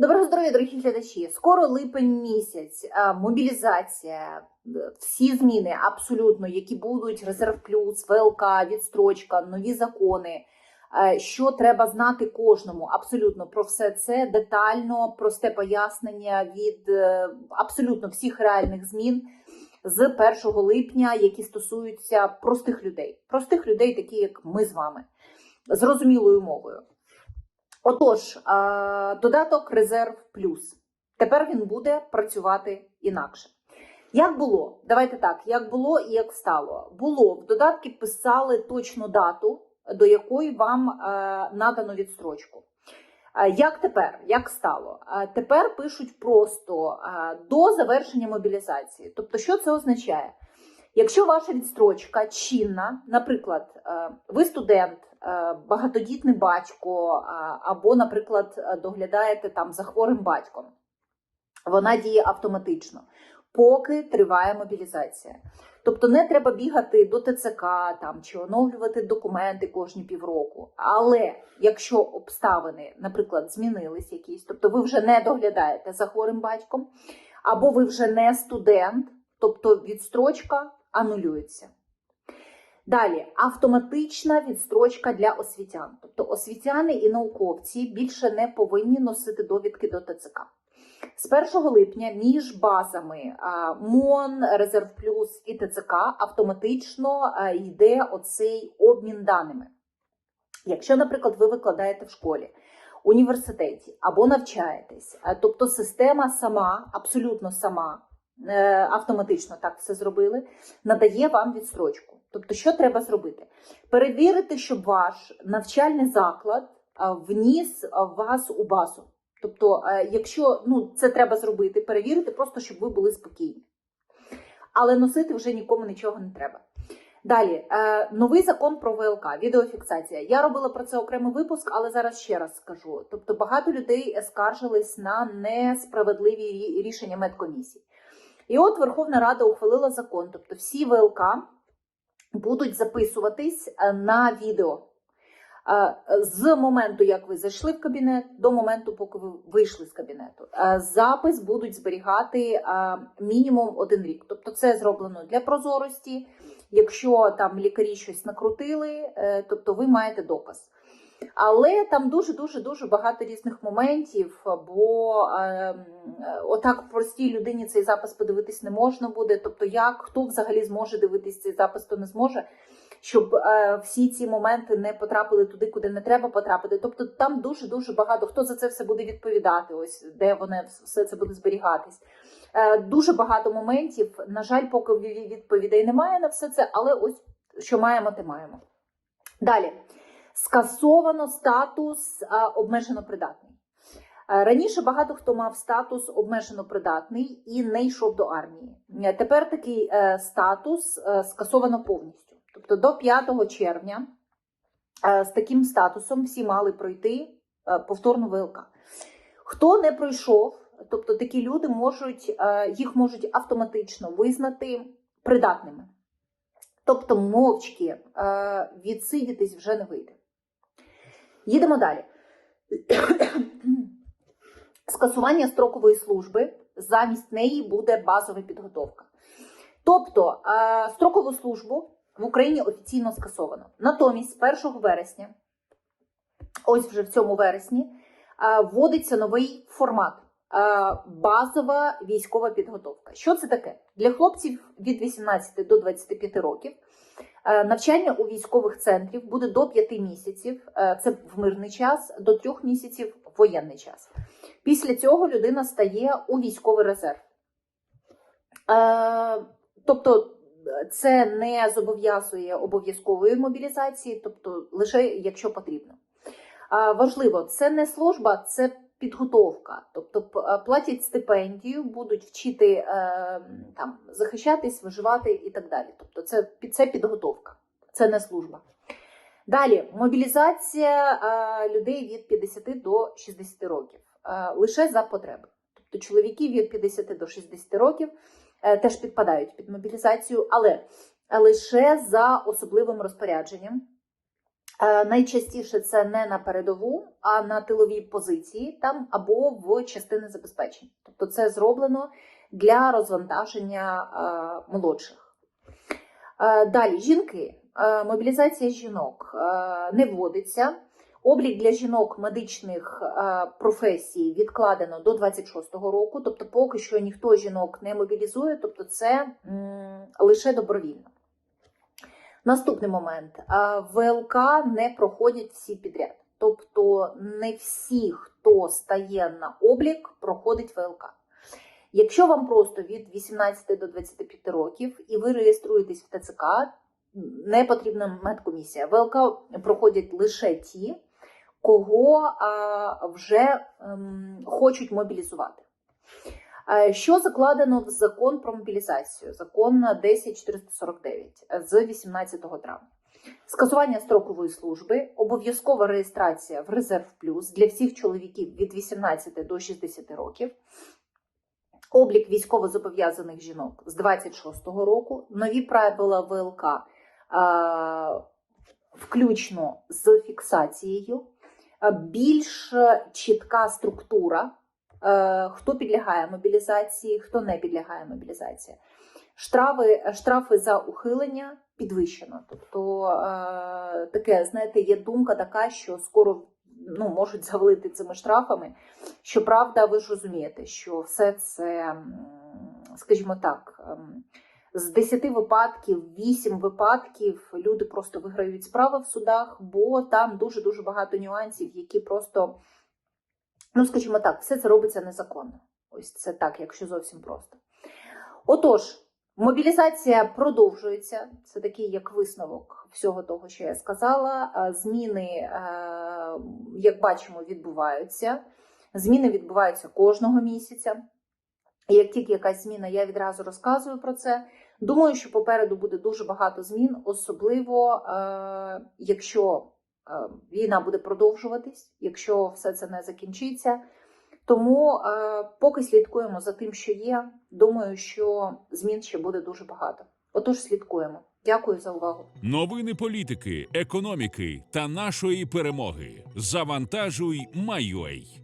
Доброго здоров'я, дорогі глядачі! Скоро липень місяць, е, мобілізація, е, всі зміни абсолютно, які будуть резерв плюс, ВЛК, відстрочка, нові закони. Е, Що треба знати кожному? Абсолютно про все це детально, просте пояснення від абсолютно всіх реальних змін з 1 липня, які стосуються простих людей, простих людей, такі як ми з вами, зрозумілою мовою. Отож, е, додаток Резерв Плюс. Тепер він буде працювати інакше. Як було? Давайте так, як було і як стало. Було в додатки писали точну дату, до якої вам е, надано відстрочку. Е, Як тепер? Як стало? Тепер пишуть просто до завершення мобілізації. Тобто, що це означає? Якщо ваша відстрочка чинна, наприклад, е, ви студент, е, багатодітний батько, або, наприклад, е, доглядаєте там за хворим батьком, вона діє автоматично, поки триває мобілізація. Тобто не треба бігати до ТЦК там чи оновлювати документи кожні півроку. Але якщо обставини, наприклад, змінились якісь, тобто ви вже не доглядаєте за хворим батьком, або ви вже не студент, тобто відстрочка анулюється. Далі автоматична відстрочка для освітян. Тобто освітяни і науковці більше не повинні носити довідки до ТЦК. З 1 липня між базами МОН, Резерв Плюс і ТЦК автоматично йде оцей обмін даними. Якщо, наприклад, ви викладаєте в школі, університеті або навчаєтесь, тобто система сама, абсолютно сама, автоматично так все зробили, надає вам відстрочку. Тобто, що треба зробити? Перевірити, щоб ваш навчальний заклад вніс вас у базу. Тобто, е, якщо ну, це треба зробити, перевірити, просто щоб ви були спокійні. Але носити вже нікому нічого не треба. Далі, е, новий закон про ВЛК, відеофіксація. Я робила про це окремий випуск, але зараз ще раз скажу. Тобто, багато людей скаржились на несправедливі рішення медкомісій. І от Верховна Рада ухвалила закон, тобто всі ВЛК будуть записуватись е, на відео. Е, З моменту, як ви зайшли в кабінет, до моменту, поки ви вийшли з кабінету. Е, Запис будуть зберігати мінімум один рік. Тобто, це зроблено для прозорості. Якщо там лікарі щось накрутили, тобто ви маєте доказ. Але там дуже дуже дуже багато різних моментів, бо е, м, отак простій людині цей запис подивитись не можна буде. Тобто, як хто взагалі зможе дивитись цей запис, то не зможе, щоб е, всі ці моменти не потрапили туди, куди не треба потрапити. Тобто, там дуже дуже багато хто за це все буде відповідати. Ось де воно все це буде зберігатись. Е, дуже багато моментів. На жаль, поки відповідей немає на все це, але ось що маємо, те маємо. Далі скасовано статус а, обмежено придатний. Е, Раніше багато хто мав статус обмежено придатний і не йшов до армії. Е, Тепер такий е, статус скасовано повністю. Тобто до 5 червня з таким статусом всі мали пройти повторну ВЛК. Хто не пройшов, тобто такі люди можуть, їх можуть автоматично визнати придатними. Тобто мовчки відсидітись вже не вийде. Їдемо далі. Скасування строкової служби замість неї буде базова підготовка. Тобто е, строкову службу в Україні офіційно скасовано. Натомість, з 1 вересня, ось вже в цьому вересні, е, вводиться новий формат. е, Базова військова підготовка. Що це таке? Для хлопців від 18 до 25 років Навчання у військових центрів буде до 5 місяців, це в мирний час, до 3 місяців в воєнний час. Після цього людина стає у військовий резерв. Е, Тобто це не зобов'язує обов'язкової мобілізації, тобто лише якщо потрібно. Е, Важливо, це не служба, це підготовка. Тобто е, платять стипендію, будуть вчити е, там, захищатись, виживати і так далі. Тобто це, це підготовка, це не служба. Далі мобілізація е, людей від 50 до 60 років лише за потреби. Тобто чоловіки від 50 до 60 років е, теж підпадають під мобілізацію, але лише за особливим розпорядженням Е, Найчастіше це не на передову, а на тиловій позиції там або в частини забезпечень. Тобто це зроблено для розвантаження е, молодших. Е, Далі жінки. Е, Мобілізація жінок е, не вводиться. Облік для жінок медичних е, професій відкладено до 26-го року, тобто поки що ніхто жінок не мобілізує, тобто це лише добровільно. Наступний момент. Е, ВЛК не проходять всі підряд. Тобто не всі, хто стає на облік, проходить ВЛК. Якщо вам просто від 18 до 25 років і ви реєструєтесь в ТЦК, не потрібна медкомісія. ВЛК проходять лише ті, кого вже ем, хочуть мобілізувати. Що закладено в закон про мобілізацію? Закон 10449 з 18 травня. Скасування строкової служби, обов'язкова реєстрація в резерв плюс для всіх чоловіків від 18 до 60 років, облік військовозобов'язаних жінок з 26-го року, нові правила ВЛК, включно з фіксацією, більш чітка структура, е, хто підлягає мобілізації, хто не підлягає мобілізації. Штрафи, штрафи за ухилення підвищено. Тобто е, таке, знаєте, є думка така, що скоро ну, можуть завалити цими штрафами. Щоправда, ви ж розумієте, що все це, скажімо так, ем, з 10 випадків, 8 випадків люди просто виграють справи в судах, бо там дуже-дуже багато нюансів, які просто, ну, скажімо так, все це робиться незаконно. Ось це так, якщо зовсім просто. Отож, мобілізація продовжується. Це такий як висновок всього того, що я сказала. Е, Зміни, е, як бачимо, відбуваються. Зміни відбуваються кожного місяця. Як тільки якась зміна, я відразу розказую про це. Думаю, що попереду буде дуже багато змін, особливо е, якщо е, війна буде продовжуватись, якщо все це не закінчиться. Тому е, поки слідкуємо за тим, що є. Думаю, що змін ще буде дуже багато. Отож, слідкуємо. Дякую за увагу. Новини політики, економіки та нашої перемоги. Завантажуй, Майой.